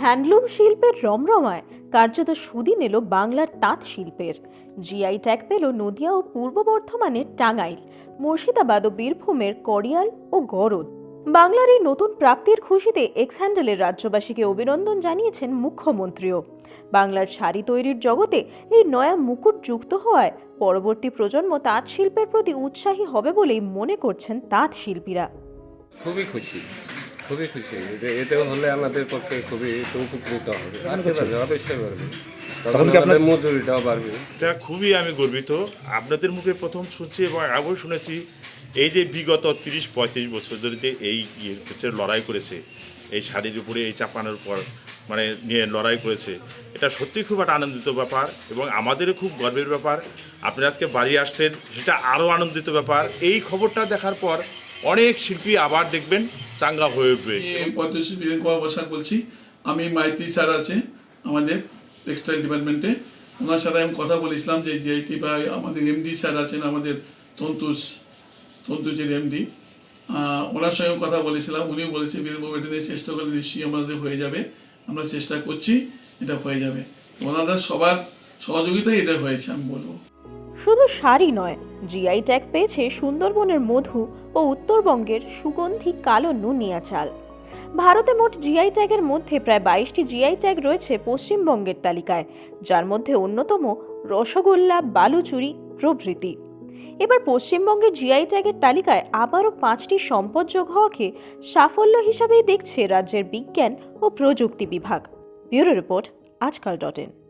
Handloom শিল্পের রমরমায় কার্যত সুদিন এলো বাংলার তাঁত শিল্পের। জিআই ট্যাগ পেল নদিয়া ও পূর্ব বর্ধমানের টাঙ্গাইল, মুর্শিদাবাদ ও বীরভূমের করিয়াল ও গরদ। বাংলার এই নতুন প্রাপ্তির খুশিতে এক্স হ্যান্ডেলের রাজ্যবাসীকে অভিনন্দন জানিয়েছেন মুখ্যমন্ত্রীও। বাংলার শাড়ি তৈরির জগতে এই নয়া মুকুট যুক্ত হওয়ায় পরবর্তী প্রজন্ম তাঁত শিল্পের প্রতি উৎসাহী হবে বলেই মনে করছেন তাঁত শিল্পীরা। খুবই খুশি। খুবই খুশি। এটা এটা হলে আমাদের পক্ষে খুবই উপকৃত হবে। পারবে অবশ্যই পারবে। তখন কি আপনার- মজুরিটাও বাড়বে। এটা খুবই আমি গর্বিত। আপনাদের মুখে প্রথম শুনছি এবং আগেও শুনেছি এই যে বিগত তিরিশ পঁয়ত্রিশ বছর ধরে যে এই ইয়ে হচ্ছে লড়াই করেছে এই শাড়ির উপরে এই চাপানোর পর মানে নিয়ে লড়াই করেছে এটা সত্যি খুব একটা আনন্দিত ব্যাপার এবং আমাদেরও খুব গর্বের ব্যাপার। আপনি আজকে বাড়ি আসছেন সেটা আরও আনন্দিত ব্যাপার। এই খবরটা দেখার পর অনেক শিল্পী আবার দেখবেন চাঙ্গা হয়ে উঠবে। পদ্মশ্রী বসাক বলছি আমি মাইতি স্যার আছে আমাদের টেক্সটাইল ডিপার্টমেন্টে ওনার সাথে আমি কথা বলেছিলাম যে জিআইটি বা আমাদের এমডি স্যার আছেন আমাদের তন্তুস তন্তুজের এমডি ওনার সঙ্গে কথা বলেছিলাম উনিও বলেছে বীরেনবাবু এটা নিয়ে চেষ্টা করলে নিশ্চয়ই আমাদের হয়ে যাবে। আমরা চেষ্টা করছি এটা হয়ে যাবে। ওনাদের সবার সহযোগিতায় এটা হয়েছে আমি বলব। শুধু শাড়ি নয় জিআই ট্যাগ পেয়েছে সুন্দরবনের মধু ও উত্তরবঙ্গের সুগন্ধি কালো নুনিয়া চাল। ভারতে মোট জিআই ট্যাগের মধ্যে প্রায় বাইশটি জিআই ট্যাগ রয়েছে পশ্চিমবঙ্গের তালিকায়, যার মধ্যে অন্যতম রসগোল্লা, বালুচুরি প্রভৃতি। এবার পশ্চিমবঙ্গের জিআই ট্যাগের তালিকায় আবারও পাঁচটি সম্পদ যোগ হওয়াকে সাফল্য হিসাবেই দেখছে রাজ্যের বিজ্ঞান ও প্রযুক্তি বিভাগ। Bureau report, Aajkaal dot in.